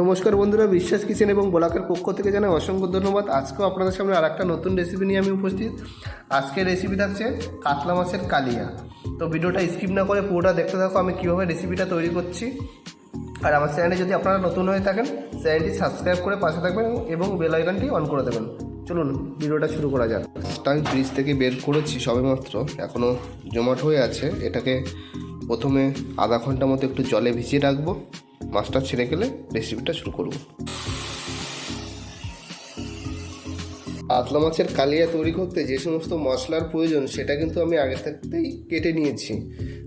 নমস্কার বন্ধুরা, বিশ্বাস কিচেন এবং ব্লকের পক্ষ থেকে জানাই অসংখ্য ধন্যবাদ। আজকেও আপনাদের সামনে আর একটা নতুন রেসিপি নিয়ে আমি উপস্থিত। আজকের রেসিপি থাকছে কাতলা মাছের কালিয়া। তো ভিডিওটা স্কিপ না করে পুরোটা দেখতে থাকো, আমি কীভাবে রেসিপিটা তৈরি করছি। আর আমার চ্যানেলে যদি আপনারা নতুন হয়ে থাকেন চ্যানেলটি সাবস্ক্রাইব করে পাশে থাকবেন এবং বেল আইকনটি অন করে দেবেন। চলুন ভিডিওটা শুরু করা যাক। আমি ফ্রিজ থেকে বের করেছি সবেমাত্র এখনও জমাট হয়ে আছে। এটাকে প্রথমে আধা ঘণ্টা মতো একটু জলে ভিজিয়ে রাখব। মাছটা ছেড়ে গেলে রেসিপিটা শুরু করব। কাতলা মাছের কালিয়া তৈরি করতে যে সমস্ত মশলার প্রয়োজন, সেটা কিন্তু আমি আগে থাকতেই কেটে নিয়েছি।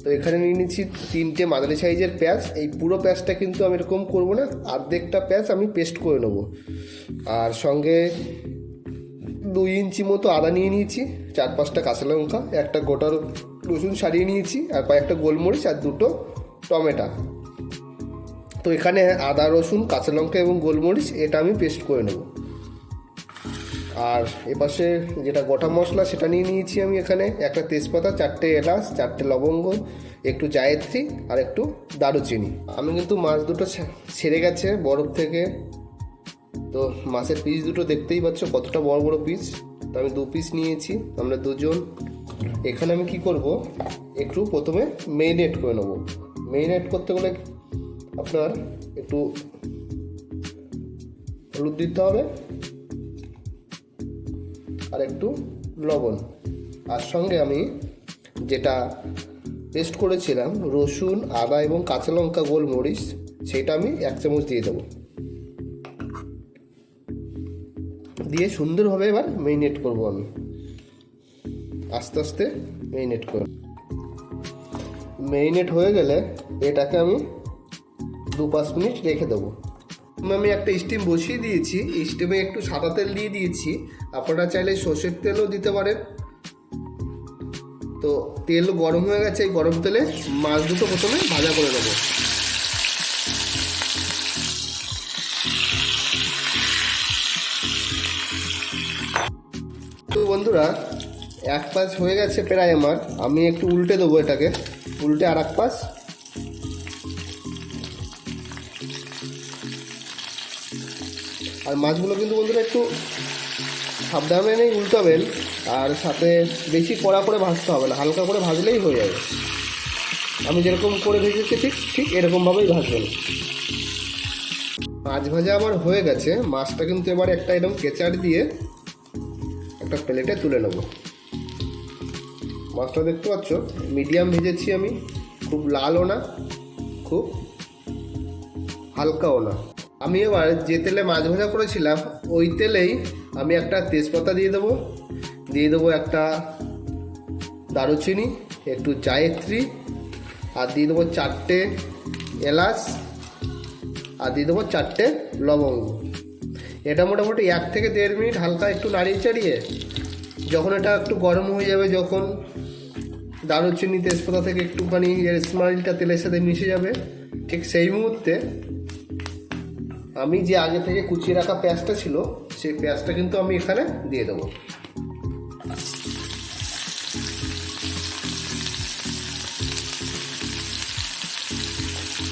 তো এখানে নিয়ে নিচ্ছি তিনটে মাদারি সাইজের পেঁয়াজ। এই পুরো পেঁয়াজটা কিন্তু আমি এরকম করব না, অর্ধেকটা পেঁয়াজ আমি পেস্ট করে নেব। আর সঙ্গে দুই ইঞ্চি মতো আদা নিয়ে নিয়েছি, চার পাঁচটা কাঁচা লঙ্কা, একটা গোটা রসুন সারিয়ে নিয়েছি, আর কয়েকটা গোলমরিচ আর দুটো টমেটো। তো এখানে আদা, রসুন, কাঁচা লঙ্কা এবং গোলমরিচ এটা আমি পেস্ট করে নেব। আর এপাশে যেটা গোটা মশলা সেটা নিয়ে নিয়েছি আমি এখানে। একটা তেজপাতা, চারটে এলাচ, চারটে লবঙ্গ, একটু জায়ত্রী আর একটু দারুচিনি। আমি কিন্তু মাছ দুটো ছেড়ে গেছে বরফ থেকে। তো মাছের পিস দুটো দেখতেই পাচ্ছ কতটা বড় বড় পিস তো আমি দু পিস নিয়েছি, আমরা দুজন। এখানে আমি কি করব? একটু প্রথমে মেরিনেট করে নেব। মেরিনেট করতে গেলে আপনার একটু হলুদ দিতে হবে আর একটু লবণ। আর সঙ্গে আমি যেটা পেস্ট করেছিলাম, রসুন, আদা এবং কাঁচা লঙ্কা গোলমরিচ, সেটা আমি এক চামচ দিয়ে দেবো। দিয়ে সুন্দরভাবে এবার মেরিনেট করব আমি। আস্তে আস্তে মেরিনেট করব। মেরিনেট হয়ে গেলে এটাকে আমি দু পাঁচ মিনিট রেখে দেবো। আমি একটা স্টিম বসিয়ে দিয়েছি। স্টিমে একটু সাদা তেল দিয়ে দিয়েছি। আপনারা চাইলে সর্ষের তেলও দিতে পারেন। তো তেল গরম হয়ে গেছে, এই গরম তেলে মাছ দুটো প্রথমে ভাজা করে দেবো তো বন্ধুরা, এক পাশ হয়ে গেছে প্রায় আমার। আমি একটু উল্টে দেবো এটাকে। উল্টে আর এক পাশ। আর মাছগুলো কিন্তু বন্ধুরা একটু সাবধানে নেই উল্টাবেন আর সাথে বেশি কড়া করে ভাজতে হবে না, হালকা করে ভাজলেই হয়ে যাবে। আমি যেরকম করে ভেজেছি ঠিক ঠিক এরকমভাবেই ভাজবেন। মাছ ভাজা আমার হয়ে গেছে, মাছটা কিন্তু এবার একটা এরকম কেচার দিয়ে একটা প্লেটে তুলে নেব। মাছটা দেখতে পাচ্ছ, মিডিয়াম ভেজেছি আমি, খুব লালও না, খুব হালকাও না। আমি এবার যে তেলে মাছ ভাজা করেছিলাম, ওই তেলেই আমি একটা তেজপাতা দিয়ে দেবো। দিয়ে দেবো একটা দারুচিনি, একটু জায়ত্রী, আর দিয়ে দেবো চারটে এলাচ, আর দিয়ে দেবো চারটে লবঙ্গ। এটা মোটামুটি এক থেকে দেড় মিনিট হালকা একটু নাড়িয়ে চাড়িয়ে, যখন এটা একটু গরম হয়ে যাবে, যখন দারুচিনি তেজপাতা থেকে একটুখানি এর স্মাইলটা তেলের সাথে মিশে যাবে, ঠিক সেই মুহূর্তে আমি যে আগে থেকে কুচিয়ে রাখা পেঁয়াজটা ছিল, সেই পেঁয়াজটা কিন্তু আমি এখানে দিয়ে দেবো।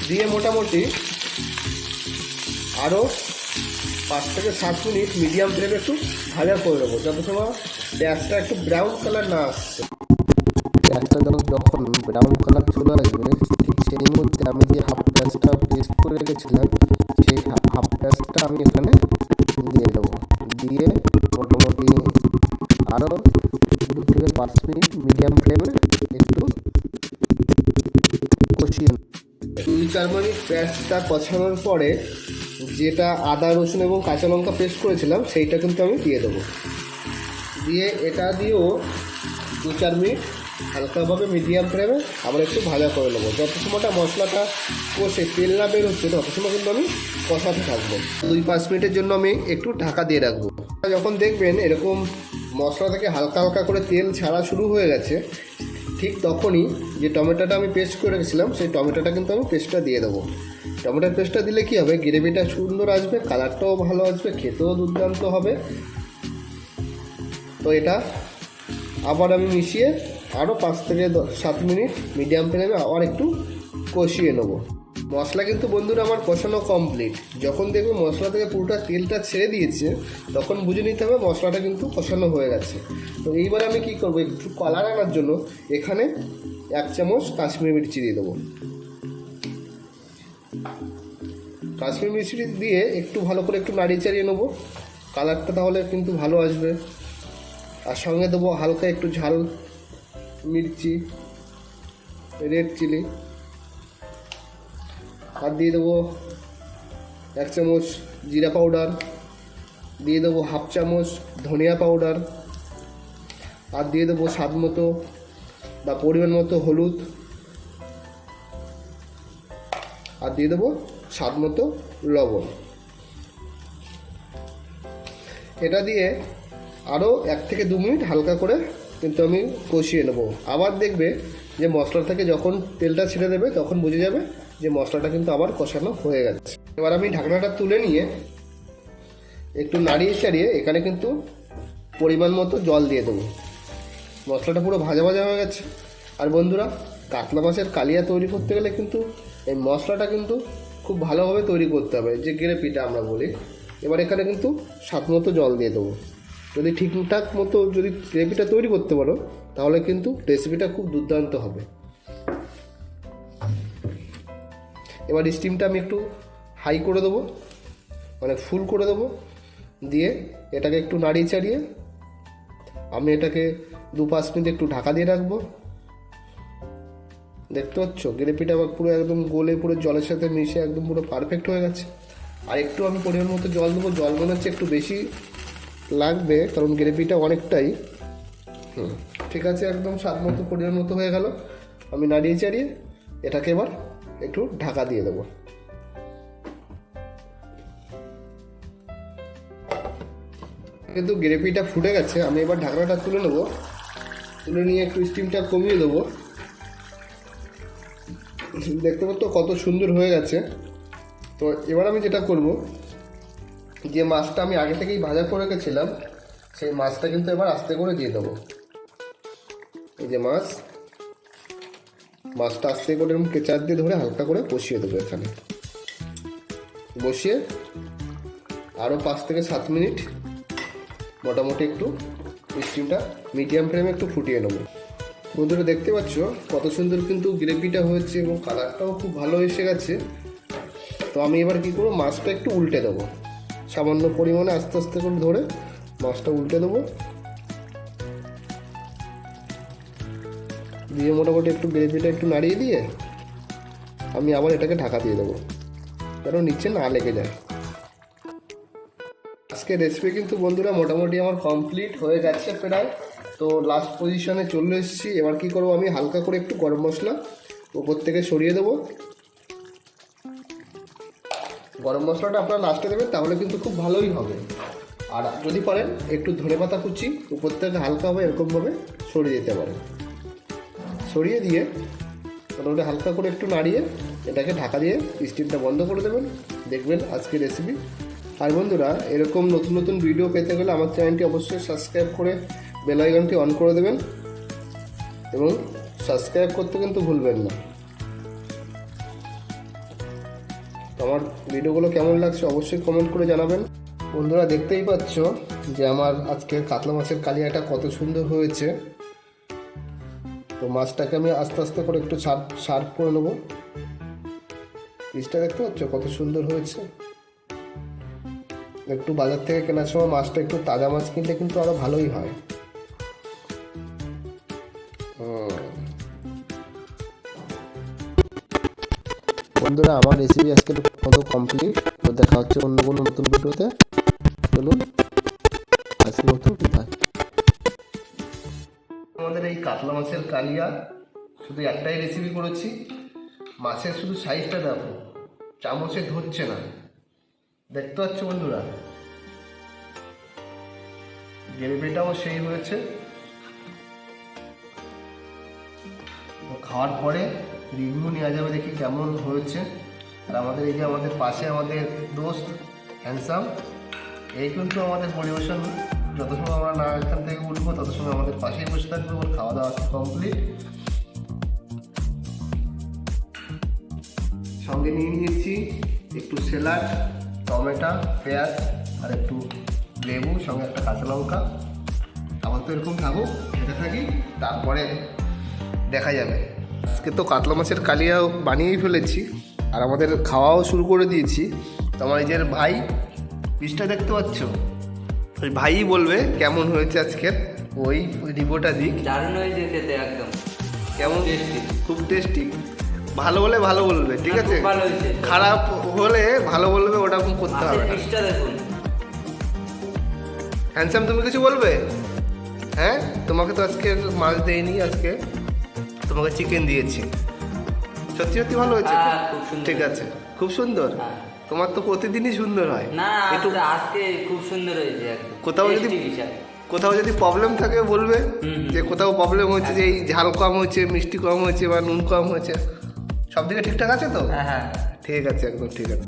দিয়ে মোটামুটি আরও পাঁচ থেকে সাত মিনিট মিডিয়াম ফ্লেমে একটু ভাজা করে দেবো যত সময় পেঁয়াজটা একটু ব্রাউন কালার না আসছে। যখন ব্রাউন কালার চলে আসবে ঠিক সেই মুহূর্তে আমি যে হাফ পেঁয়াজটা পেস্ট করে রেখেছিলাম আমি এখানে দিয়ে দেবো। দিয়ে মোটামুটি আরও দু থেকে পাঁচ মিনিট মিডিয়াম ফ্লেমে একটু কষিয়ে দুই চার মিনিট পেঁয়াজটা কষানোর পরে যেটা আদা, রসুন এবং কাঁচা লঙ্কা পেস্ট করেছিলাম, সেইটা কিন্তু আমি দিয়ে দেবো। দিয়ে এটা দিয়েও দু চার মিনিট হালকাভাবে মিডিয়াম ফ্লেমে আবার একটু ভাজা করে নেব। যত সময়টা মশলাটা কষে তেল না বের হচ্ছে তত সময় কিন্তু আমি কষাতে থাকব। দুই পাঁচ মিনিটের জন্য আমি একটু ঢাকা দিয়ে রাখব। যখন দেখবেন এরকম মশলা থেকে হালকা হালকা করে তেল ছাড়া শুরু হয়ে গেছে, ঠিক তখনই যে টমেটোটা আমি পেস্ট করে রেখেছিলাম, সেই টমেটোটা কিন্তু আমি পেস্টটা দিয়ে দেবো। টমেটোর পেস্টটা দিলে কি হবে? গ্রেভিটা সুন্দর আসবে, কালারটাও ভালো আসবে, খেতেও দুর্দান্ত হবে। তো এটা আবার আমি মিশিয়ে আরও পাঁচ থেকে সাত মিনিট মিডিয়াম ফ্লেমে আবার একটু কষিয়ে নেব। মশলা কিন্তু বন্ধুরা আমার কষানো কমপ্লিট যখন দেখবে মশলা থেকে পুরোটা তেলটা ছেড়ে দিয়েছে, তখন বুঝে নিতে হবে মশলাটা কিন্তু কষানো হয়ে গেছে। তো এইবার আমি কি করব, একটু কালার আনার জন্য এখানে এক চামচ কাশ্মীরি মির্চি দিয়ে দেবো। কাশ্মীর মিষ্টি দিয়ে একটু ভালো করে একটু নাড়িয়ে চাড়িয়ে নেব। কালারটা তাহলে কিন্তু ভালো আসবে। আর সঙ্গে দেবো হালকা একটু ঝাল মির্চি রেড চিলি আর দিয়ে দেবো এক চামচ জিরা পাউডার, দিয়ে দেবো হাফ চামচ ধনিয়া পাউডার, আর দিয়ে দেবো স্বাদ মতো বা পরিমাণ মতো হলুদ, আর দিয়ে দেবো স্বাদ মতো লবণ। এটা দিয়ে আরও এক থেকে দু মিনিট হালকা করে কিন্তু আমি কষিয়ে নেব। আবার দেখবে যে মশলা থেকে যখন তেলটা ছেড়ে দেবে, তখন বুঝে যাবে যে মশলাটা কিন্তু আবার কষানো হয়ে গেছে। এবার আমি ঢাকনাটা তুলে নিয়ে একটু নাড়িয়ে চাড়িয়ে এখানে কিন্তু পরিমাণ মতো জল দিয়ে দেবো। মশলাটা পুরো ভাজা ভাজা হয়ে গেছে। আর বন্ধুরা, কাতলা মাছের কালিয়া তৈরি করতে গেলে কিন্তু এই মশলাটা কিন্তু খুব ভালোভাবে তৈরি করতে হবে, যে গ্রেপিটা আমরা বলি। এবার এখানে কিন্তু স্বাদ মতো জল দিয়ে দেবো। যদি ঠিকঠাক মতো যদি গ্রেভিটা তৈরি করতে পারো, তাহলে কিন্তু রেসিপিটা খুব দুর্দান্ত হবে। এবার স্টিমটা আমি একটু হাই করে দেবো মানে ফুল করে দেবো, দিয়ে এটাকে একটু নাড়িয়ে চাড়িয়ে আমি এটাকে দু পাঁচ মিনিট একটু ঢাকা দিয়ে রাখব। দেখতে পাচ্ছ? গ্রেভিটা আবার পুরো একদম গোলে পুরো জলের সাথে মিশে একদম পুরো পারফেক্ট হয়ে গেছে। আর একটু আমি পরিমাণ মতো জল দেবো, জল মনে হচ্ছে একটু বেশি লাগবে, কারণ গ্রেভিটা অনেকটাই। ঠিক আছে, একদম স্বাদ মতো, পরিমাণ মতো হয়ে গেল। আমি নাড়িয়ে চাড়িয়ে এটাকে এবার একটু ঢাকা দিয়ে দেবো। কিন্তু গ্রেভিটা ফুটে গেছে, আমি এবার ঢাকনাটা তুলে নেব। তুলে নিয়ে একটু স্টিমটা কমিয়ে দেবো। দেখতে পাচ্ছ কত সুন্দর হয়ে গেছে। তো এবার আমি যেটা করব যে মাছটা আমি আগে থেকেই ভাজা করে রেখেছিলাম, সেই মাছটা কিন্তু এবার আস্তে করে দিয়ে দেবো। এই যে মাছ, মাছটা আস্তে করে এরকম কেচার দিয়ে ধরে হালকা করে বসিয়ে দেবো এখানে। বসিয়ে আরও পাঁচ থেকে সাত মিনিট মোটামুটি একটু স্টিমটা মিডিয়াম ফ্লেমে একটু ফুটিয়ে নেব। বন্ধুরা দেখতে পাচ্ছ কত সুন্দর কিন্তু গ্রেভিটা হয়েছে এবং কালারটাও খুব ভালো এসে গেছে। তো আমি এবার কী করব, মাছটা একটু উল্টে দেবো। সামান্য পরিমাণে আস্তে আস্তে করে ধরে মাছটা উল্টে দেবো। দিয়ে মোটামুটি একটু গ্রেভিটা একটু নাড়িয়ে দিয়ে আমি আবার এটাকে ঢাকা দিয়ে দেবো। যেন নিচে না লেগে যায়। আজকে রেসিপি কিন্তু বন্ধুরা মোটামুটি আমার কমপ্লিট হয়ে যাচ্ছে প্রায়। তো লাস্ট পজিশনে চলে এসেছি। এবার কি করব আমি হালকা করে একটু গরম মশলা ওপর থেকে সরিয়ে দেবো। গরম মশলাটা আপনারা লাস্টে দেবেন, তাহলে কিন্তু খুব ভালোই হবে। আর যদি পারেন, একটু ধনে পাতা কুচি উপর থেকে হালকা হবে এরকমভাবে সরিয়ে দিতে পারেন। সরিয়ে দিয়ে মোটামুটি হালকা করে একটু নাড়িয়ে এটাকে ঢাকা দিয়ে স্টিমটা বন্ধ করে দেবেন। দেখবেন আজকে রেসিপি আর বন্ধুরা, এরকম নতুন নতুন ভিডিও পেতে গেলে আমার চ্যানেলটি অবশ্যই সাবস্ক্রাইব করে বেল আইকনটি অন করে দেবেন। এবং সাবস্ক্রাইব করতে কিন্তু ভুলবেন না। আমার ভিডিওগুলো কেমন লাগছে অবশ্যই কমেন্ট করে জানাবেন। বন্ধুরা দেখতেই পাচ্ছ যে আমার আজকে কাতলা মাছের কালিয়াটা কত সুন্দর হয়েছে। তো মাছটাকে আমি আস্তে আস্তে করে একটু শার্প শার্প করে নেব। পিসটা দেখতে পাচ্ছ কত সুন্দর হয়েছে। একটু বাজার থেকে কেনার সময় মাছটা একটু তাজা মাছ কিনলে কিন্তু আরও ভালোই হয়। বন্ধুরা, আমার রেসিপি আজকে মতো কমপ্লিট তো দেখা হচ্ছে অন্য কোনো নতুন ভিডিওতে। চলুন আজকের মতো বিদায় আমাদের এই কাতলা মাছের কালিয়া, শুধু একটাই রেসিপি করেছি। মাছের শুধু সাইজটা দেখো, চামচে ধরছে না। দেখতে পাচ্ছ বন্ধুরা? গ্রেভিটাও সেই হয়েছে। খাওয়ার পরে রিভিউ নেওয়া যাবে দেখি কেমন হয়েছে? আর আমাদের এই যে আমাদের পাশে আমাদের দোস্ত হ্যান্ডসাম এই কিন্তু আমাদের পরিবেশন যত সময় আমরা না এখান থেকে উঠবো তত সময় আমাদের পাশেই বসে থাকবে, ওর খাওয়া দাওয়া কমপ্লিট সঙ্গে নিয়ে নিয়েছি একটু স্যালাড টমেটো, পেঁয়াজ, আর একটু লেবু, সঙ্গে একটা কাঁচা লঙ্কা। আমার তো এরকম থাকুক খেতে থাকি, তারপরে দেখা যাবে। আজকে তো কাতলা মাছের কালিয়া বানিয়েই ফেলেছি আর আমাদের খাওয়াও শুরু করে দিয়েছি। তো আমার যে ভাই পিসটা দেখতে পাচ্ছ? ওই ভাইই বলবে কেমন হয়েছে আজকের ওই রিপোর্টটা দিক। দারুণ হয়েছে খেতে একদম। কেমন? Tasty। খুব টেস্টি ভালো বলে ভালো বলবে ঠিক আছে? ভালো হয়েছে। খারাপ হলে ভালো বলবে ওটা করতে হবে দেখুন। হ্যান্ডসাম তুমি কিছু বলবে? হ্যাঁ? তোমাকে তো আজকে মাছ দেয়নি আজকে। তোমাকে চিকেন দিয়েছি। সত্যি সত্যি ভালো হয়েছে? হ্যাঁ। ঠিক আছে। খুব সুন্দর? হ্যাঁ। তোমার তো প্রতিদিনই সুন্দর হয়। না একটু আজকে- খুব সুন্দর হয়েছে কোথাও যদি- কোথাও যদি প্রবলেম থাকে বলবে। যে কোথাও প্রবলেম হচ্ছে যে এই ঝাল কম হয়েছে মিষ্টি কম হয়েছে বা নুন কম হয়েছে সব দিকে ঠিকঠাক আছে তো? হ্যাঁ হ্যাঁ। ঠিক আছে একদম ঠিক আছে।